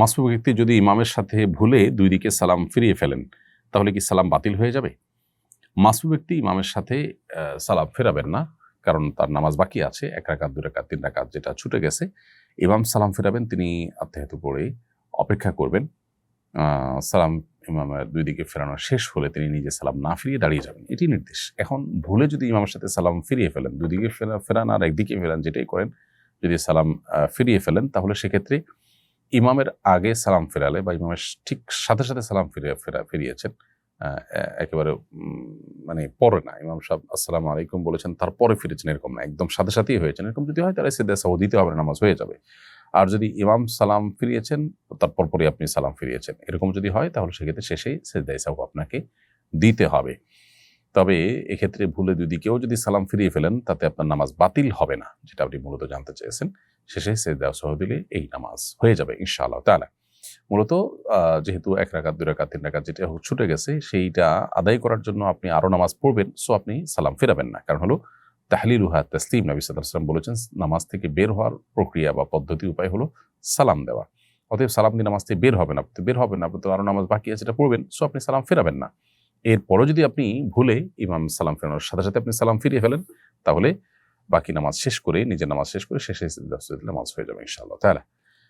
মাসুম ব্যক্তি যদি ইমামের সাথে ভুলে দুই দিকে সালাম ফিরিয়ে ফেলেন, তাহলে কি সালাম বাতিল হয়ে যাবে? মাসুম ব্যক্তি ইমামের সাথে সালাম ফেরাবেন না, কারণ তার নামাজ বাকি আছে, এক রাকাত দু রাকাত, তিন রাকাত যেটা ছুটে গেছে। ইমাম সালাম ফেরাবেন, তিনি আত্মাহেতু পড়ে অপেক্ষা করবেন। সালাম ইমামের দুই দিকে ফেরানো শেষ হলে তিনি নিজে সালাম না ফিরিয়ে দাঁড়িয়ে যাবেন। এটি নির্দেশ। এখন ভুলে যদি ইমামের সাথে সালাম ফিরিয়ে ফেলেন, দুই দিকে ফেরা, ফেরান আর একদিকে ফেরান যেটাই করেন, যদি সালাম ফিরিয়ে ফেলেন, তাহলে সেক্ষেত্রে ইমামের আগে সালাম ফেরালে বা ইমামের ঠিক সাথে সাথে সালাম ফিরিয়ে ফেরা, ফিরিয়েছেন একেবারে মানে পরে না। ইমাম সাহেব, আসসালামু আলাইকুম বলেছেন, তারপরে ফিরেছেন এরকম না। একদম সাথে সাথেই হয়েছেন। এরকম যদি হয়, তাহলে সিদ্ধা দিতে হবে নামাজ হয়ে যাবে। আর যদি ইমাম সালাম ফিরিয়েছেন তারপর পরে আপনি সালাম ফিরিয়েছেন। এরকম যদি হয়, তাহলে সেক্ষেত্রে শেষেই সেদ্দাই সাহু আপনাকে দিতে হবে। তবে এক্ষেত্রে ভুলে দুই দিকেও যদি সালাম ফিরিয়ে ফেলেন, তাতে আপনার নামাজ বাতিল হবে না, যেটা আপনি মূলত জানতে চেয়েছেন। শেষে সেদ্দা সহ দিলে এই নামাজ হয়ে যাবে, ইনশাআল্লাহ তাহলে মূলত যেহেতু এক রাকাত, দুই রাকাত, তিন রাকাত যেটা ছুটে গেছে, সেইটা আদায় করার জন্য আপনি আরও নামাজ পড়বেন সো আপনি সালাম ফেরাবেন না। কারণ হলো তাহলিল উহা তসলিম, নবী সাল্লাম বলেছেন, নামাজ থেকে বের হওয়ার প্রক্রিয়া বা পদ্ধতি, উপায় হলো সালাম দেওয়া। অতএব সালাম দিয়ে নামাজ থেকে বের হবেন আপনি, বের হবেন না আপনি তো আরও নামাজ বাকি আছে, এটা পড়বেন সো আপনি সালাম ফেরাবেন না। এরপরও যদি আপনি ভুলে ইমাম সালাম ফেরানোর সাথে সাথে আপনি সালাম ফিরিয়ে ফেলেন, তাহলে বাকি নামাজ শেষ করে নিজের নামাজ শেষ করে শেষে নামাজ হয়ে যাবে ইনশাআল্লাহ তাহলে